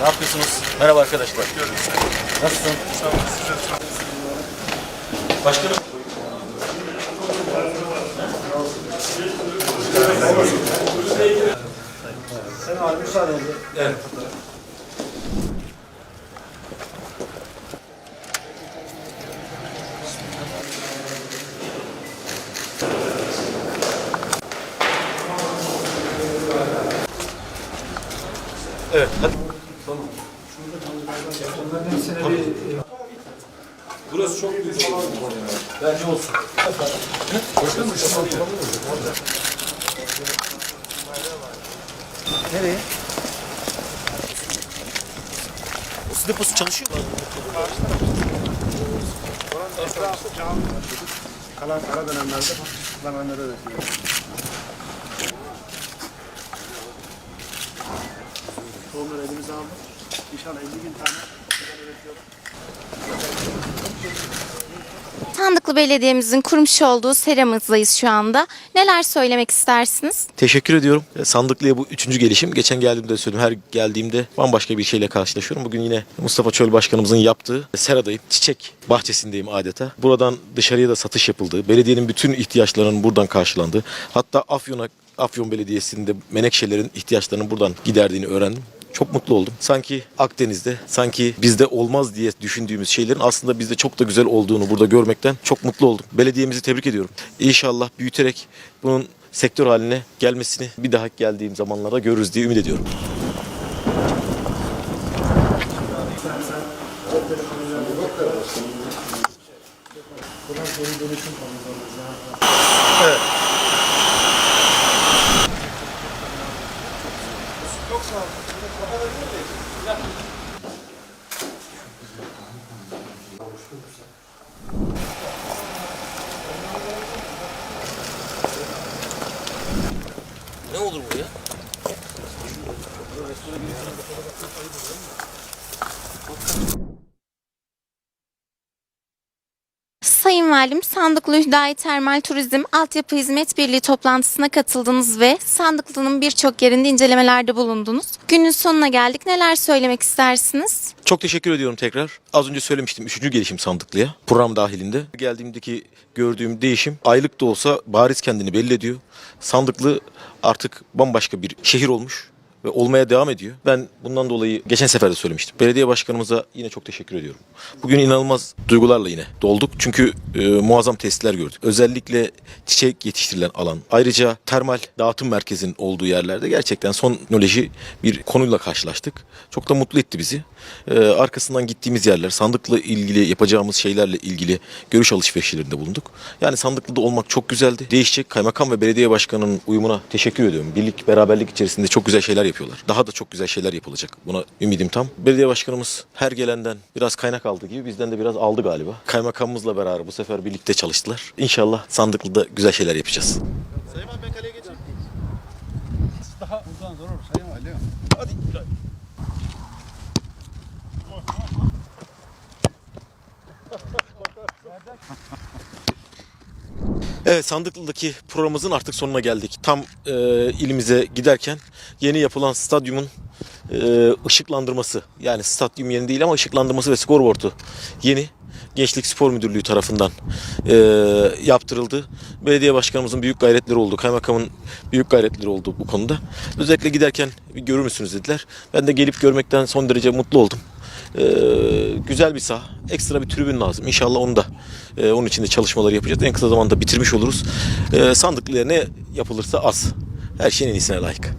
Ne yapıyorsunuz? Merhaba arkadaşlar. Nasılsın? Başkanım. Sen abi müsaade edin. Evet. Evet, hadi. Bunların hepsine bir Burası çok büyük falan. Bence olsun. Başkanım, nereye? Su deposu çalışıyor mu? Kalan kara dönemlerde zamanları öğretiyor. Tohumları elimize aldık. İnşallah 50 bin tane. Sandıklı Belediye'mizin kurmuş olduğu seramızdayız şu anda. Neler söylemek istersiniz? Teşekkür ediyorum. E, Sandıklı'ya bu üçüncü gelişim. Geçen geldiğimde de söyledim. Her geldiğimde bambaşka bir şeyle karşılaşıyorum. Bugün yine Mustafa Çöl Başkanımızın yaptığı seradayım. Çiçek bahçesindeyim adeta. Buradan dışarıya da satış yapıldı. Belediyenin bütün ihtiyaçlarının buradan karşılandı. Hatta Afyon'a Afyon Belediyesi'nde menekşelerin ihtiyaçlarını buradan giderdiğini öğrendim. Çok mutlu oldum. Sanki Akdeniz'de, sanki bizde olmaz diye düşündüğümüz şeylerin aslında bizde çok da güzel olduğunu burada görmekten çok mutlu oldum. Belediyemizi tebrik ediyorum. İnşallah büyüterek bunun sektör haline gelmesini bir daha geldiğim zamanlarda görürüz diye ümit ediyorum. Ne olur bu ya? Sayın Valim, Sandıklı Hüdayi Termal Turizm Altyapı Hizmet Birliği toplantısına katıldınız ve Sandıklı'nın birçok yerinde incelemelerde bulundunuz. Günün sonuna geldik. Neler söylemek istersiniz? Çok teşekkür ediyorum tekrar. Az önce söylemiştim üçüncü gelişim sandıklıya program dahilinde. Geldiğimdeki gördüğüm değişim aylık da olsa bariz kendini belli ediyor. Sandıklı artık bambaşka bir şehir olmuş ve olmaya devam ediyor. Ben bundan dolayı geçen sefer de söylemiştim. Belediye başkanımıza yine çok teşekkür ediyorum. Bugün inanılmaz duygularla yine dolduk. Çünkü e, muazzam testler gördük. Özellikle çiçek yetiştirilen alan. Ayrıca termal dağıtım merkezinin olduğu yerlerde gerçekten son teknoloji bir konuyla karşılaştık. Çok da mutlu etti bizi. E, arkasından gittiğimiz yerler, sandıkla ilgili yapacağımız şeylerle ilgili görüş alışverişlerinde bulunduk. Yani sandıklıda olmak çok güzeldi. Değişecek kaymakam ve belediye başkanının uyumuna teşekkür ediyorum. Birlik, beraberlik içerisinde çok güzel şeyler yapıyorlar. Daha da çok güzel şeyler yapılacak. Buna ümidim tam. Belediye başkanımız her gelenden biraz kaynak aldı gibi bizden de biraz aldı galiba. Kaymakamımızla beraber bu sefer birlikte çalıştılar. İnşallah sandıklıda güzel şeyler yapacağız. Daha buradan zor olur Sayın Valim. Evet Sandıklı'daki programımızın artık sonuna geldik. Tam e, ilimize giderken yeni yapılan stadyumun e, ışıklandırması yani stadyum yeni değil ama ışıklandırması ve skorboardu yeni Gençlik Spor Müdürlüğü tarafından e, yaptırıldı. Belediye başkanımızın büyük gayretleri oldu. Kaymakamın büyük gayretleri oldu bu konuda. Özellikle giderken bir görür müsünüz dediler. Ben de gelip görmekten son derece mutlu oldum. E, güzel bir saha. Ekstra bir tribün lazım. İnşallah onu da e, onun için de çalışmaları yapacağız. En kısa zamanda bitirmiş oluruz. E, sandıklıya ne yapılırsa az. Her şeyin en iyisine layık.